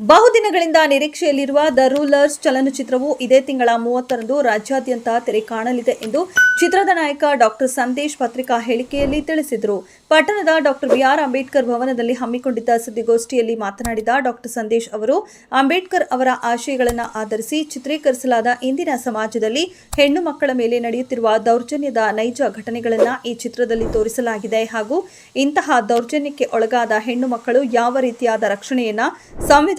ಬಹುದಿನಗಳಿಂದ ನಿರೀಕ್ಷೆಯಲ್ಲಿರುವ the rulers ಚಲನಚಿತ್ರವು ಇದೇ ತಿಂಗಳ ಮೂವತ್ತರಂದು ರಾಜ್ಯಾದ್ಯಂತ ತೆರೆ ಕಾಣಲಿದೆ ಎಂದು ಚಿತ್ರದ ನಾಯಕ ಡಾಕ್ಟರ್ ಸಂದೇಶ್ ಪತ್ರಿಕಾ ಹೇಳಿಕೆಯಲ್ಲಿ ತಿಳಿಸಿದರು. ಪಟ್ಟಣದ ಡಾಕ್ಟರ್ ಬಿಆರ್ ಅಂಬೇಡ್ಕರ್ ಭವನದಲ್ಲಿ ಹಮ್ಮಿಕೊಂಡಿದ್ದ ಸುದ್ದಿಗೋಷ್ಠಿಯಲ್ಲಿ ಮಾತನಾಡಿದ ಡಾಕ್ಟರ್ ಸಂದೇಶ್ ಅವರು, ಅಂಬೇಡ್ಕರ್ ಅವರ ಆಶಯಗಳನ್ನು ಆಧರಿಸಿ ಚಿತ್ರೀಕರಿಸಲಾದ ಇಂದಿನ ಸಮಾಜದಲ್ಲಿ ಹೆಣ್ಣು ಮಕ್ಕಳ ಮೇಲೆ ನಡೆಯುತ್ತಿರುವ ದೌರ್ಜನ್ಯದ ನೈಜ ಘಟನೆಗಳನ್ನು ಈ ಚಿತ್ರದಲ್ಲಿ ತೋರಿಸಲಾಗಿದೆ ಹಾಗೂ ಇಂತಹ ದೌರ್ಜನ್ಯಕ್ಕೆ ಒಳಗಾದ ಹೆಣ್ಣು ಮಕ್ಕಳು ಯಾವ ರೀತಿಯಾದ ರಕ್ಷಣೆಯನ್ನ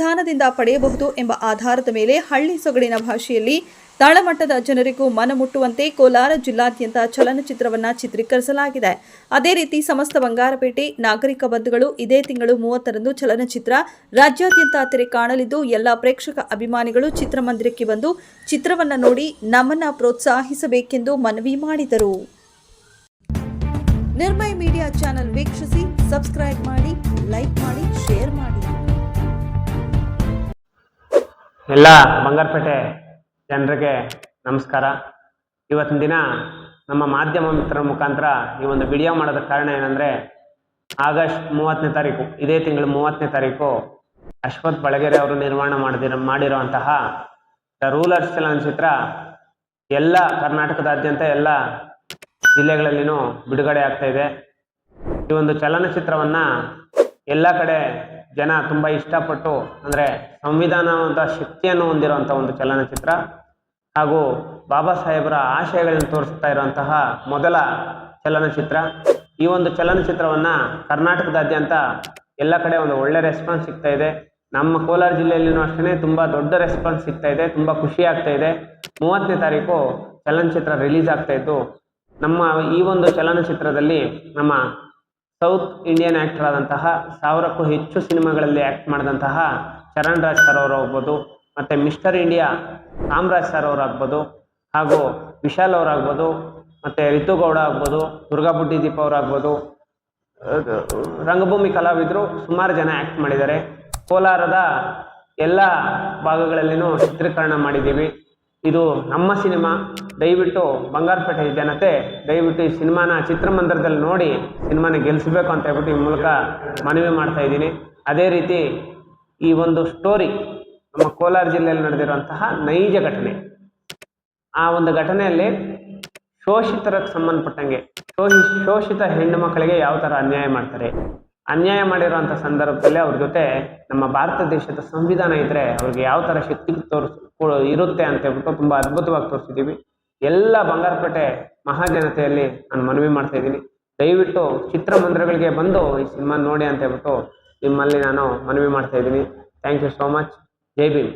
ಸಂವಿಧಾನದಿಂದ ಪಡೆಯಬಹುದು ಎಂಬ ಆಧಾರದ ಮೇಲೆ ಹಳ್ಳಿ ಸೊಗಡಿನ ಭಾಷೆಯಲ್ಲಿ ತಾಳಮಟ್ಟದ ಜನರಿಗೂ ಮನಮುಟ್ಟುವಂತೆ ಕೋಲಾರ ಜಿಲ್ಲಾದ್ಯಂತ ಚಲನಚಿತ್ರವನ್ನು ಚಿತ್ರೀಕರಿಸಲಾಗಿದೆ. ಅದೇ ರೀತಿ ಸಮಸ್ತ ಬಂಗಾರಪೇಟೆ, ನಾಗರಿಕ ಬಂಧುಗಳು ಇದೇ ತಿಂಗಳು ಮೂವತ್ತರಂದು ಚಲನಚಿತ್ರ ರಾಜ್ಯಾದ್ಯಂತ ತೆರೆ ಕಾಣಲಿದ್ದು, ಎಲ್ಲ ಪ್ರೇಕ್ಷಕ ಅಭಿಮಾನಿಗಳು ಚಿತ್ರಮಂದಿರಕ್ಕೆ ಬಂದು ಚಿತ್ರವನ್ನು ನೋಡಿ ನಮ್ಮನ್ನ ಪ್ರೋತ್ಸಾಹಿಸಬೇಕೆಂದು ಮನವಿ ಮಾಡಿದರು. ನಿರ್ಮಯ ಮೀಡಿಯಾ ಚಾನೆಲ್ ವೀಕ್ಷಿಸಿ, ಸಬ್ಸ್ಕ್ರೈಬ್ ಮಾಡಿ, ಲೈಕ್ ಮಾಡಿ, ಶೇರ್ ಮಾಡಿ. ಎಲ್ಲ ಬಂಗಾರಪೇಟೆ ಜನರಿಗೆ ನಮಸ್ಕಾರ. ಇವತ್ತಿನ ದಿನ ನಮ್ಮ ಮಾಧ್ಯಮ ಮಿತ್ರರ ಮುಖಾಂತರ ಈ ಒಂದು ವಿಡಿಯೋ ಮಾಡೋದಕ್ಕೆ ಕಾರಣ ಏನಂದ್ರೆ, ಆಗಸ್ಟ್ ಮೂವತ್ತನೇ ತಾರೀಕು, ಇದೇ ತಿಂಗಳು ಮೂವತ್ತನೇ ತಾರೀಕು ಅಶ್ವಥ್ ಬಳಗೆರೆ ಅವರು ನಿರ್ಮಾಣ ಮಾಡಿದಿರೋ, ಮಾಡಿರುವಂತಹ ದ ರೂಲರ್ಸ್ ಚಲನಚಿತ್ರ ಎಲ್ಲ ಕರ್ನಾಟಕದಾದ್ಯಂತ ಎಲ್ಲ ಜಿಲ್ಲೆಗಳಲ್ಲಿನೂ ಬಿಡುಗಡೆ ಆಗ್ತಾ ಇದೆ. ಈ ಒಂದು ಚಲನಚಿತ್ರವನ್ನ ಎಲ್ಲ ಕಡೆ ಜನ ತುಂಬಾ ಇಷ್ಟಪಟ್ಟು, ಅಂದ್ರೆ ಸಂವಿಧಾನದ ಶಕ್ತಿಯನ್ನು ಹೊಂದಿರುವಂಥ ಒಂದು ಚಲನಚಿತ್ರ. ಹಾಗೂ ಬಾಬಾ ಸಾಹೇಬರ ಆಶಯಗಳನ್ನು ತೋರಿಸ್ತಾ ಇರುವಂತಹ ಮೊದಲ ಚಲನಚಿತ್ರ. ಈ ಒಂದು ಚಲನಚಿತ್ರವನ್ನ ಕರ್ನಾಟಕದಾದ್ಯಂತ ಎಲ್ಲ ಕಡೆ ಒಂದು ಒಳ್ಳೆ ರೆಸ್ಪಾನ್ಸ್ ಸಿಗ್ತಾ ಇದೆ. ನಮ್ಮ ಕೋಲಾರ ಜಿಲ್ಲೆಯಲ್ಲಿನೂ ಅಷ್ಟೇ ತುಂಬಾ ದೊಡ್ಡ ರೆಸ್ಪಾನ್ಸ್ ಸಿಗ್ತಾ ಇದೆ, ತುಂಬಾ ಖುಷಿ ಆಗ್ತಾ ಇದೆ. ಮೂವತ್ತನೇ ತಾರೀಕು ಚಲನಚಿತ್ರ ರಿಲೀಸ್ ಆಗ್ತಾ ಇತ್ತು ನಮ್ಮ ಈ ಒಂದು ಚಲನಚಿತ್ರದಲ್ಲಿ ನಮ್ಮ ಸೌತ್ ಇಂಡಿಯನ್ ಆ್ಯಕ್ಟರ್ ಆದಂತಹ ಸಾವಿರಕ್ಕೂ ಹೆಚ್ಚು ಸಿನಿಮಾಗಳಲ್ಲಿ ಆ್ಯಕ್ಟ್ ಮಾಡಿದಂತಹ ಚರಣ್ ರಾಜ್ ಸರ್ ಅವರು ಆಗ್ಬೋದು, ಮತ್ತು ಮಿಸ್ಟರ್ ಇಂಡಿಯಾ ಕಾಮರಾಜ್ ಸರ್ ಅವರು ಆಗ್ಬೋದು, ಹಾಗೂ ವಿಶಾಲ್ ಅವರಾಗ್ಬೋದು ಮತ್ತು ರಿತುಗೌಡ ಆಗ್ಬೋದು, ದುರ್ಗಾ ದೀಪ ಅವರಾಗ್ಬೋದು ರಂಗಭೂಮಿ ಕಲಾವಿದರು ಸುಮಾರು ಜನ ಆ್ಯಕ್ಟ್ ಮಾಡಿದ್ದಾರೆ. ಕೋಲಾರದ ಎಲ್ಲ ಭಾಗಗಳಲ್ಲಿನೂ ಚಿತ್ರೀಕರಣ ಮಾಡಿದ್ದೀವಿ. ಇದು ನಮ್ಮ ಸಿನಿಮಾ. ದಯವಿಟ್ಟು ಬಂಗಾರಪೇಟೆ ಜನತೆ ದಯವಿಟ್ಟು ಈ ಸಿನಿಮಾನ ಚಿತ್ರಮಂದಿರದಲ್ಲಿ ನೋಡಿ ಸಿನಿಮಾನ ಗೆಲ್ಲಿಸಬೇಕು ಅಂತ ಹೇಳ್ಬಿಟ್ಟು ಈ ಮೂಲಕ ಮನವಿ ಮಾಡ್ತಾ ಇದ್ದೀನಿ. ಅದೇ ರೀತಿ ಈ ಒಂದು ಸ್ಟೋರಿ ನಮ್ಮ ಕೋಲಾರ ಜಿಲ್ಲೆಯಲ್ಲಿ ನಡೆದಿರುವಂತಹ ನೈಜ ಘಟನೆ. ಆ ಒಂದು ಘಟನೆಯಲ್ಲಿ ಶೋಷಿತರಕ್ಕೆ ಸಂಬಂಧಪಟ್ಟಂಗೆ, ಶೋಷಿ, ಶೋಷಿತ ಹೆಣ್ಣು ಮಕ್ಕಳಿಗೆ ಯಾವ ಥರ ಅನ್ಯಾಯ ಮಾಡ್ತಾರೆ? ಅನ್ಯಾಯ ಮಾಡಿರುವಂಥ ಸಂದರ್ಭದಲ್ಲಿ ಅವ್ರ ಜೊತೆ ನಮ್ಮ ಭಾರತ ದೇಶದ ಸಂವಿಧಾನ ಇದ್ರೆ ಅವ್ರಿಗೆ ಯಾವ ಥರ ಶಕ್ತಿ ತೋರಿಸ್ ಇರುತ್ತೆ ಅಂತ ಹೇಳ್ಬಿಟ್ಟು ತುಂಬ ಅದ್ಭುತವಾಗಿ ತೋರಿಸಿದ್ದೀವಿ ಎಲ್ಲ ಬಂಗಾರಪೇಟೆ ಮಹಾಜನತೆಯಲ್ಲಿ ನಾನು ಮನವಿ ಮಾಡ್ತಾ ಇದ್ದೀನಿ. ದಯವಿಟ್ಟು ಚಿತ್ರಮಂದಿರಗಳಿಗೆ ಬಂದು ಈ ಸಿನಿಮಾ ನೋಡಿ ಅಂತ ಹೇಳ್ಬಿಟ್ಟು ನಿಮ್ಮಲ್ಲಿ ನಾನು ಮನವಿ ಮಾಡ್ತಾ ಇದ್ದೀನಿ. Thank you so much Jai Bhim.